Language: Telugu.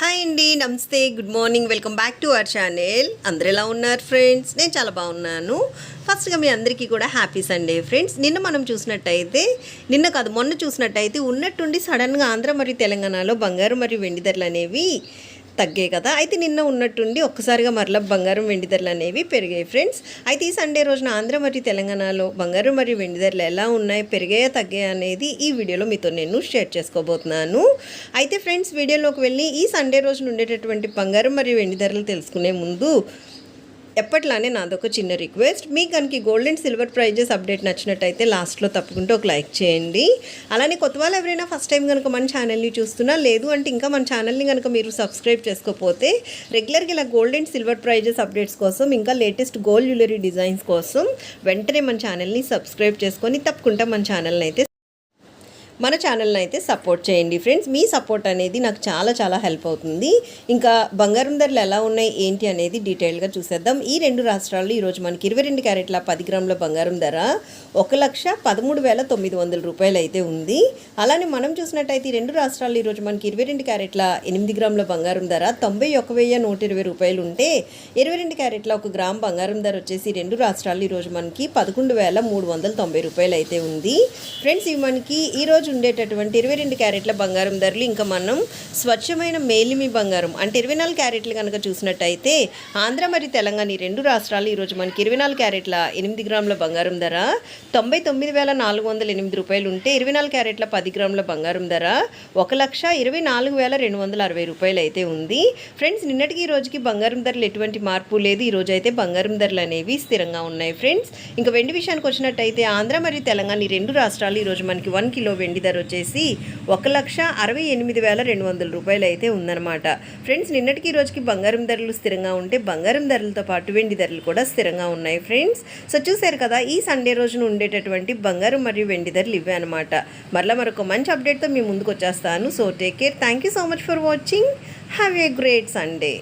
హాయ్ అండి నమస్తే good morning welcome back to our channel. అందరు ఎలా ఉన్నారు ఫ్రెండ్స్? నేను చాలా బాగున్నాను. ఫస్ట్గా మీ అందరికీ కూడా హ్యాపీ సండే ఫ్రెండ్స్. నిన్న మనం చూసినట్టయితే నిన్న కాదు మొన్న చూసినట్టయితే ఉన్నట్టుండి సడన్గా ఆంధ్ర మరియు తెలంగాణలో బంగారు మరియు వెండి ధరలు అనేవి తగ్గాయి కదా. అయితే నిన్న ఉన్నట్టుండి ఒక్కసారిగా మరలా బంగారం వెండి ధరలు అనేవి పెరిగాయి ఫ్రెండ్స్. అయితే ఈ సండే రోజున ఆంధ్ర మరియు తెలంగాణలో బంగారం మరియు వెండి ధరలు ఎలా ఉన్నాయి పెరిగాయా తగ్గాయా అనేది ఈ వీడియోలో మీతో నేను షేర్ చేసుకోబోతున్నాను. అయితే ఫ్రెండ్స్ వీడియోలోకి వెళ్ళి ఈ సండే రోజున ఉండేటటువంటి బంగారం మరియు వెండి ధరలు తెలుసుకునే ముందు ఎప్పట్లానే నాదొక చిన్న రిక్వెస్ట్. మీకు కనుక gold and silver prices update నచ్చినట్టయితే లాస్ట్లో తప్పకుండా ఒక లైక్ చేయండి. అలానే కొత్త వాళ్ళు ఎవరైనా ఫస్ట్ టైం కనుక మన ఛానల్ని చూస్తున్నా లేదు అంటే ఇంకా మన ఛానల్ని కనుక మీరు సబ్స్క్రైబ్ చేసుకోకపోతే రెగ్యులర్గా ఇలా gold and silver prices updates కోసం ఇంకా లేటెస్ట్ గోల్డ్ జ్యువెలరీ డిజైన్స్ కోసం వెంటనే మన ఛానల్ని సబ్స్క్రైబ్ చేసుకొని తప్పకుండా మన ఛానల్ని అయితే మన ఛానల్ని అయితే సపోర్ట్ చేయండి ఫ్రెండ్స్ మీ సపోర్ట్ అనేది నాకు చాలా చాలా హెల్ప్ అవుతుంది. ఇంకా బంగారం ధరలు ఎలా ఉన్నాయి ఏంటి అనేది డీటెయిల్గా చూసేద్దాం. ఈ రెండు రాష్ట్రాల్లో ఈరోజు మనకి ఇరవై రెండు క్యారెట్ల పది గ్రాముల బంగారం ధర ఒక లక్ష పదమూడు వేల తొమ్మిది వందల రూపాయలు అయితే ఉంది. అలానే మనం చూసినట్టయితే ఈ రెండు రాష్ట్రాల్లో ఈరోజు మనకి ఇరవై రెండు క్యారెట్ల ఎనిమిది గ్రాముల బంగారం ధర తొంభై ఒక వెయ్యి నూట ఇరవై రూపాయలు ఉంటే ఇరవై రెండు క్యారెట్ల ఒక గ్రామ్ బంగారం ధర వచ్చేసి రెండు రాష్ట్రాల్లో ఈరోజు మనకి పదకొండు వేల మూడు వందల తొంభై రూపాయలు అయితే ఉంది. ఫ్రెండ్స్ ఇవి మనకి ఈ రోజు ఉండేటటువంటి ఇరవై రెండు క్యారెట్ల బంగారం ధరలు. ఇంకా మనం స్వచ్ఛమైన మేలిమి బంగారం అంటే ఇరవై నాలుగు క్యారెట్లు కనుక చూసినట్టయితే ఆంధ్ర మరియు తెలంగాణ ఈ రెండు రాష్ట్రాలు ఈరోజు మనకి ఇరవై నాలుగు క్యారెట్ల ఎనిమిది గ్రాముల బంగారం ధర తొంభై తొమ్మిది వేల నాలుగు వందల ఎనిమిది రూపాయలు ఉంటే ఇరవై నాలుగు క్యారెట్ల పది గ్రాముల బంగారం ధర ఒక లక్ష ఇరవై నాలుగు వేల రెండు వందల అరవై రూపాయలు అయితే ఉంది. ఫ్రెండ్స్ నిన్నటికి ఈ రోజుకి బంగారం ధరలు ఎటువంటి మార్పు లేదు. ఈ రోజు అయితే బంగారం ధరలు అనేవి స్థిరంగా ఉన్నాయి ఫ్రెండ్స్. ఇంకా వెండి విషయానికి వచ్చినట్టయితే ఆంధ్ర మరియు తెలంగాణ ఈ రెండు రాష్ట్రాలు ఈరోజు మనకి వన్ కిలో వెండి ధర వచ్చేసి ఒక లక్ష అరవై ఎనిమిది వేల రెండు వందల రూపాయలు అయితే ఉందన్నమాట. ఫ్రెండ్స్ నిన్నటికి ఈ రోజుకి బంగారం ధరలు స్థిరంగా ఉంటే బంగారం ధరలతో పాటు వెండి ధరలు కూడా స్థిరంగా ఉన్నాయి ఫ్రెండ్స్. సో చూశారు కదా ఈ సండే రోజున ఉండేటటువంటి బంగారం మరియు వెండి ధరలు ఇవే అనమాట మరలా మరొక మంచి అప్డేట్తో మీ ముందుకు వచ్చేస్తాను. So take care thank you so much for watching have a great Sunday